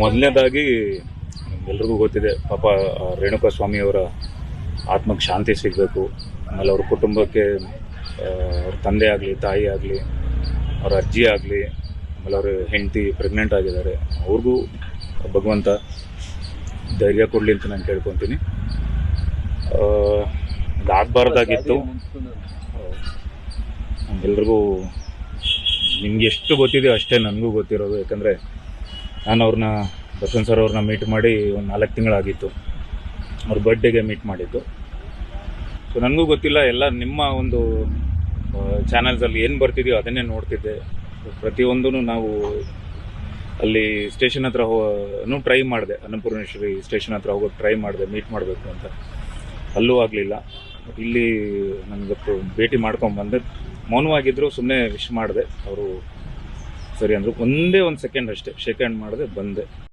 ಮೊದಲನೇದಾಗಿ ಎಲ್ರಿಗೂ ಗೊತ್ತಿದೆ, ಪಾಪ ರೇಣುಕಾ ಸ್ವಾಮಿಯವರ ಆತ್ಮಕ್ಕೆ ಶಾಂತಿ ಸಿಗಬೇಕು. ಆಮೇಲೆ ಅವ್ರ ಕುಟುಂಬಕ್ಕೆ ಅವ್ರ ತಂದೆ ಆಗಲಿ, ತಾಯಿ ಆಗಲಿ, ಅವ್ರ ಅಜ್ಜಿ ಆಗಲಿ, ಆಮೇಲೆ ಅವ್ರ ಹೆಂಡತಿ ಪ್ರೆಗ್ನೆಂಟ್ ಆಗಿದ್ದಾರೆ. ಅವ್ರಿಗೂ ಭಗವಂತ ಧೈರ್ಯ ಕೊಡಲಿ ಅಂತ ನಾನು ಕೇಳ್ಕೊತೀನಿ. ಅದಾಗಬಾರ್ದಾಗಿತ್ತು ಎಲ್ರಿಗೂ ನಿಮ್ಗೆ ಎಷ್ಟು ಗೊತ್ತಿದೆಯೋ ಅಷ್ಟೇ ನನಗೂ ಗೊತ್ತಿರೋದು. ಯಾಕಂದರೆ ನಾನು ಅವ್ರನ್ನ ದರ್ಶನ್ ಸರ್ ಅವ್ರನ್ನ ಮೀಟ್ ಮಾಡಿ ಒಂದು ನಾಲ್ಕು ತಿಂಗಳಾಗಿತ್ತು. ಅವ್ರ ಬರ್ಡೇಗೆ ಮೀಟ್ ಮಾಡಿದ್ದು. ಸೊ ನನಗೂ ಗೊತ್ತಿಲ್ಲ, ಎಲ್ಲ ನಿಮ್ಮ ಒಂದು ಚಾನಲ್ಸಲ್ಲಿ ಏನು ಬರ್ತಿದೆಯೋ ಅದನ್ನೇ ನೋಡ್ತಿದ್ದೆ. ಪ್ರತಿಯೊಂದೂ ನಾವು ಅಲ್ಲಿ ಸ್ಟೇಷನ್ ಹತ್ರ ಹೋನು ಟ್ರೈ ಮಾಡಿದೆ. ಅನ್ನಪೂರ್ಣೇಶ್ವರಿ ಸ್ಟೇಷನ್ ಹತ್ರ ಹೋಗೋಕ್ಕೆ ಟ್ರೈ ಮಾಡಿದೆ ಮೀಟ್ ಮಾಡಬೇಕು ಅಂತ. ಅಲ್ಲೂ ಆಗಲಿಲ್ಲ. ಇಲ್ಲಿ ನನಗೊತ್ತು ಭೇಟಿ ಮಾಡ್ಕೊಂಡು ಬಂದೆ ಮೌನವಾಗಿದ್ದರು ಸುಮ್ಮನೆ ವಿಶ್ ಮಾಡಿದೆ. ಅವರು ಸರಿ ಅಂದರು ಒಂದೇ ಒಂದು ಸೆಕೆಂಡ್ ಅಷ್ಟೇ. ಶೇಕ್ ಹ್ಯಾಂಡ್ ಮಾಡಿದೆ ಬಂದೆ.